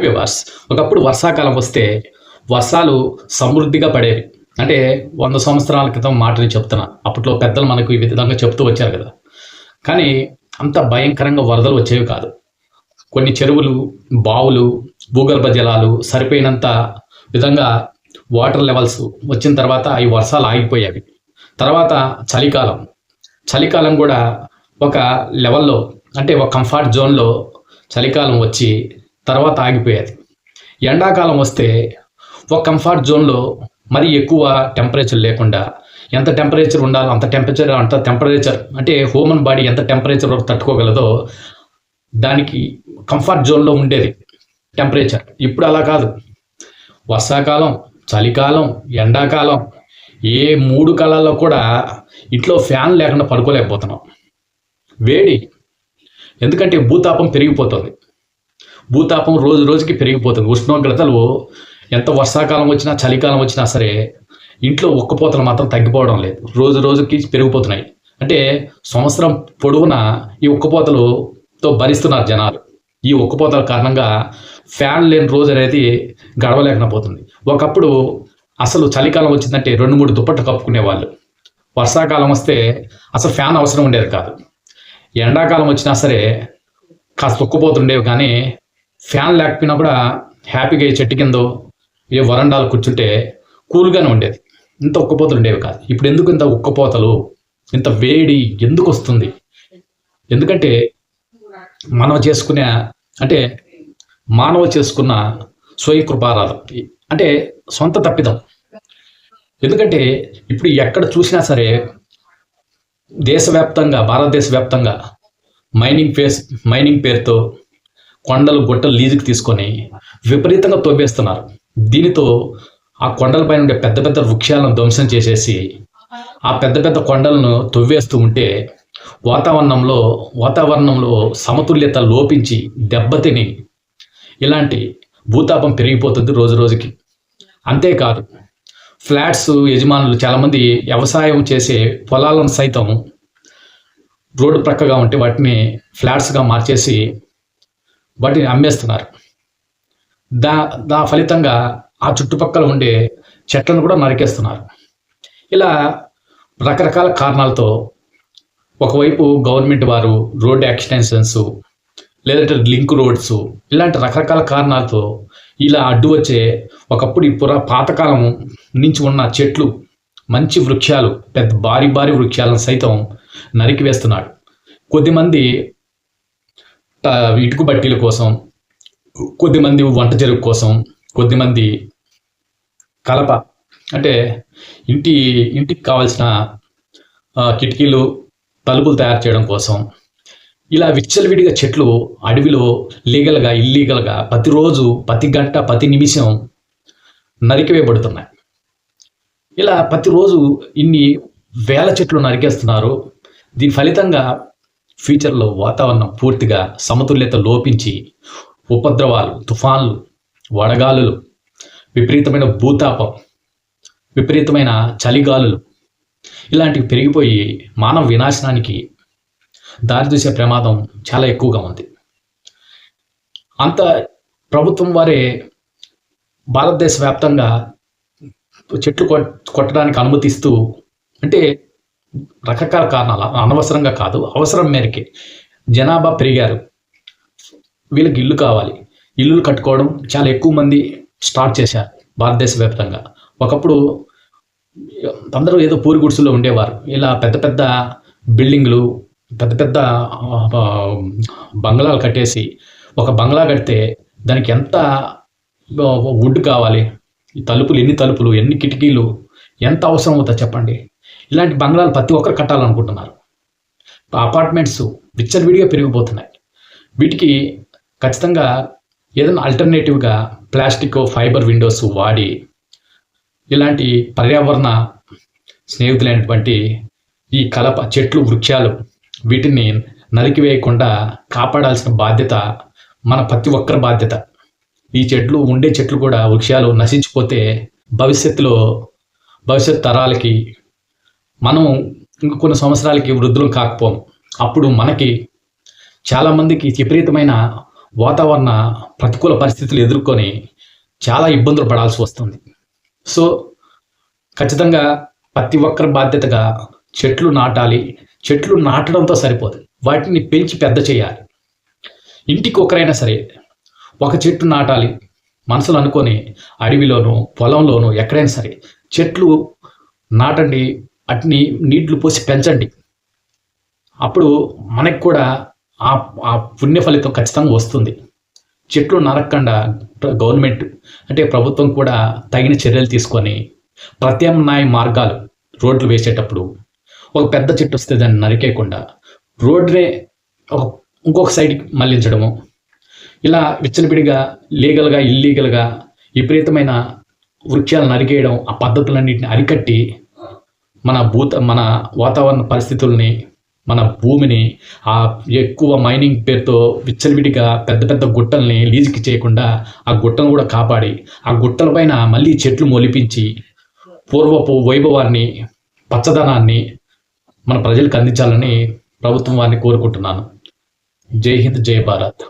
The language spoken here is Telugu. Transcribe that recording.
వ్యూవర్స్ ఒకప్పుడు వర్షాకాలం వస్తే వర్షాలు సమృద్ధిగా పడేవి. అంటే వంద సంవత్సరాల క్రితం మాటని చెప్తున్నా. అప్పట్లో పెద్దలు మనకు ఈ విధంగా చెప్తూ వచ్చారు కదా. కానీ అంత భయంకరంగా వరదలు వచ్చేవి కాదు. కొన్ని చెరువులు బావులు భూగర్భ జలాలు సరిపోయినంత విధంగా వాటర్ లెవెల్స్ వచ్చిన తర్వాత ఈ వర్షాలు ఆగిపోయేవి. తర్వాత చలికాలం. చలికాలం కూడా ఒక లెవెల్లో అంటే ఒక కంఫర్ట్ జోన్లో చలికాలం వచ్చి తర్వాత ఆగిపోయేది. ఎండాకాలం వస్తే ఒక కంఫర్ట్ జోన్లో మరి ఎక్కువ టెంపరేచర్ లేకుండా ఎంత టెంపరేచర్ ఉండాలో అంత టెంపరేచర్ అంత టెంపరేచర్ అంటే హ్యూమన్ బాడీ ఎంత టెంపరేచర్ వరకు తట్టుకోగలదో దానికి కంఫర్ట్ జోన్లో ఉండేది టెంపరేచర్ ఇప్పుడు అలా కాదు. వర్షాకాలం చలికాలం ఎండాకాలం ఏ మూడు కాలాల్లో కూడా ఇంట్లో ఫ్యాన్ లేకుండా పడుకోలేకపోతున్నాం. వేడి. ఎందుకంటే భూతాపం పెరిగిపోతుంది. భూతాపం రోజు రోజుకి పెరిగిపోతుంది. ఉష్ణోగ్రతలు ఎంత వర్షాకాలం వచ్చినా చలికాలం వచ్చినా సరే ఇంట్లో ఉక్కపోతలు మాత్రం తగ్గిపోవడం లేదు. రోజు రోజుకి పెరిగిపోతున్నాయి. అంటే సంవత్సరం పొడవునా ఈ ఉక్కపోతలుతో భరిస్తున్నారు జనాలు. ఈ ఉక్కపోతల కారణంగా ఫ్యాన్ లేని రోజు అనేది గడవలేకపోతుంది. ఒకప్పుడు అసలు చలికాలం వచ్చిందంటే రెండు మూడు దుప్పట్లు కప్పుకునేవాళ్ళు. వర్షాకాలం వస్తే అసలు ఫ్యాన్ అవసరం ఉండేది కాదు. ఎండాకాలం వచ్చినా సరే కాస్త ఉక్కపోతుండేవి కానీ ఫ్యాన్ లేకపోయినా కూడా హ్యాపీగా ఈ చెట్టు కిందో ఏ వరండాలు కూర్చుంటే కూల్గానే ఉండేది. ఇంత ఉక్కపోతలు ఉండేవి కాదు. ఇప్పుడు ఎందుకు ఇంత ఉక్కపోతలు? ఇంత వేడి ఎందుకు వస్తుంది? ఎందుకంటే మనం చేసుకునే అంటే మానవ చేసుకున్న స్వయకృపారాధం అంటే సొంత తప్పిదం. ఎందుకంటే ఇప్పుడు ఎక్కడ చూసినా సరే దేశవ్యాప్తంగా భారతదేశ వ్యాప్తంగా మైనింగ్ ఫేస్ మైనింగ్ పేరుతో కొండలు గుట్టలు లీజుకి తీసుకొని విపరీతంగా తవ్వేస్తున్నారు. దీనితో ఆ కొండలపై ఉండే పెద్ద పెద్ద వృక్షాలను ధ్వంసం చేసేసి ఆ పెద్ద పెద్ద కొండలను తవ్వేస్తూ ఉంటే వాతావరణంలో వాతావరణంలో సమతుల్యత లోపించి దెబ్బతిని ఇలాంటి భూతాపం పెరిగిపోతుంది రోజు రోజుకి. అంతేకాదు ఫ్లాట్స్ యజమానులు చాలామంది వ్యవసాయం చేసే పొలాలను సైతం రోడ్డు ప్రక్కగా ఉంటే వాటిని ఫ్లాట్స్గా మార్చేసి వాటిని అమ్మేస్తున్నారు. దా దా ఫలితంగా ఆ చుట్టుపక్కల ఉండే చెట్లను కూడా నరికేస్తున్నారు. ఇలా రకరకాల కారణాలతో ఒకవైపు గవర్నమెంట్ వారు రోడ్ ఎక్స్టెన్షన్స్ లేదంటే లింక్ రోడ్స్ ఇలాంటి రకరకాల కారణాలతో ఇలా అడ్డు వచ్చే ఒకప్పుడు ఈ పురా పాతకాలం నుంచి ఉన్న చెట్లు మంచి వృక్షాలు పెద్ద భారీ భారీ వృక్షాలను సైతం నరికి వేస్తున్నాడు కొద్దిమంది ఇటుకు బట్టీల కోసం కొద్దిమంది వంట చెరుకు కోసం కొద్దిమంది కలప. అంటే ఇంటి ఇంటికి కావాల్సిన కిటికీలు తలుపులు తయారు చేయడం కోసం. ఇలా విచ్చలవిడిగా చెట్లు అడవిలో లీగల్గా ఇల్లీగల్గా ప్రతిరోజు ప్రతి గంట ప్రతి నిమిషం నరికివేయబడుతున్నాయి. ఇలా ప్రతిరోజు ఇన్ని వేల చెట్లు నరికేస్తున్నారు. దీని ఫలితంగా ఫ్యూచర్లో వాతావరణం పూర్తిగా సమతుల్యత లోపించి ఉపద్రవాలు తుఫాన్లు వడగాలులు విపరీతమైన భూతాపం విపరీతమైన చలిగాలులు ఇలాంటివి పెరిగిపోయి మానవ వినాశనానికి దారితీసే ప్రమాదం చాలా ఎక్కువగా ఉంది. అంత ప్రభుత్వం వారే భారతదేశ వ్యాప్తంగా చెట్లు కొట్టడానికి అనుమతిస్తూ అంటే రకరకాల కారణాలు అనవసరంగా కాదు అవసరం మేరకే. జనాభా పెరిగారు. వీళ్ళకి ఇల్లు కావాలి. ఇల్లులు కట్టుకోవడం చాలా ఎక్కువ మంది స్టార్ట్ చేశారు భారతదేశ వ్యాప్తంగా. ఒకప్పుడు అందరూ ఏదో పూరి గుడిసెలో ఉండేవారు. ఇలా పెద్ద పెద్ద బిల్డింగ్లు పెద్ద పెద్ద బంగ్లాలు కట్టేసి ఒక బంగ్లా కడితే దానికి ఎంత వుడ్ కావాలి? ఈ తలుపులు ఎన్ని తలుపులు ఎన్ని కిటికీలు ఎంత అవసరం అవుతుందో చెప్పండి? ఇలాంటి బంగ్లాలు ప్రతి ఒక్కరు కట్టాలనుకుంటున్నారు. అపార్ట్మెంట్స్ విచ్చలవిడిగా పెరిగిపోతున్నాయి. వీటికి ఖచ్చితంగా ఏదైనా అల్టర్నేటివ్గా ప్లాస్టిక్ ఫైబర్ విండోస్ వాడి ఇలాంటి పర్యావరణ స్నేహితులైనటువంటి ఈ కలప చెట్లు వృక్షాలు వీటిని నరికివేయకుండా కాపాడాల్సిన బాధ్యత మన ప్రతి ఒక్కరి బాధ్యత. ఈ చెట్లు ఉండే చెట్లు కూడా వృక్షాలు నశించిపోతే భవిష్యత్తులో భవిష్యత్ తరాలకి మనం ఇంక కొన్ని సంవత్సరాలకి వృద్ధులం కాకపోం. అప్పుడు మనకి చాలామందికి విపరీతమైన వాతావరణ ప్రతికూల పరిస్థితులు ఎదుర్కొని చాలా ఇబ్బందులు పడాల్సి వస్తుంది. సో ఖచ్చితంగా ప్రతి ఒక్కరి బాధ్యతగా చెట్లు నాటాలి. చెట్లు నాటడంతో సరిపోదు. వాటిని పెంచి పెద్ద చేయాలి. ఇంటికి ఒకరైనా సరే ఒక చెట్టు నాటాలి. మనసులు అనుకొని అడవిలోనూ పొలంలోనూ ఎక్కడైనా సరే చెట్లు నాటండి. వాటిని నీళ్ళు పోసి పెంచండి. అప్పుడు మనకు కూడా ఆ ఆ పుణ్య ఫలితం ఖచ్చితంగా వస్తుంది. చెట్లు నరకకుండా గవర్నమెంట్ అంటే ప్రభుత్వం కూడా తగిన చర్యలు తీసుకొని ప్రత్యామ్నాయ మార్గాలు రోడ్లు వేసేటప్పుడు ఒక పెద్ద చెట్టు వస్తే దాన్ని నరికేయకుండా రోడ్నే ఒక ఇంకొక సైడ్కి మళ్ళించడము. ఇలా విచ్చలవిడిగా లీగల్గా ఇల్లీగల్గా విపరీతమైన వృక్షాలు నరికేయడం ఆ పద్ధతులన్నింటిని అరికట్టి మన భూత మన వాతావరణ పరిస్థితుల్ని మన భూమిని ఆ ఎక్కువ మైనింగ్ పేరుతో విచ్చలవిడిగా పెద్ద పెద్ద గుట్టల్ని లీజుకి చేయకుండా ఆ గుట్టను కూడా కాపాడి ఆ గుట్టలపైన మళ్ళీ చెట్లు మొలిపించి పూర్వపు వైభవాన్ని పచ్చదనాన్ని మన ప్రజలకు అందించాలని ప్రభుత్వం వారిని కోరుకుంటున్నాను. జై హింద్ జై భారత్.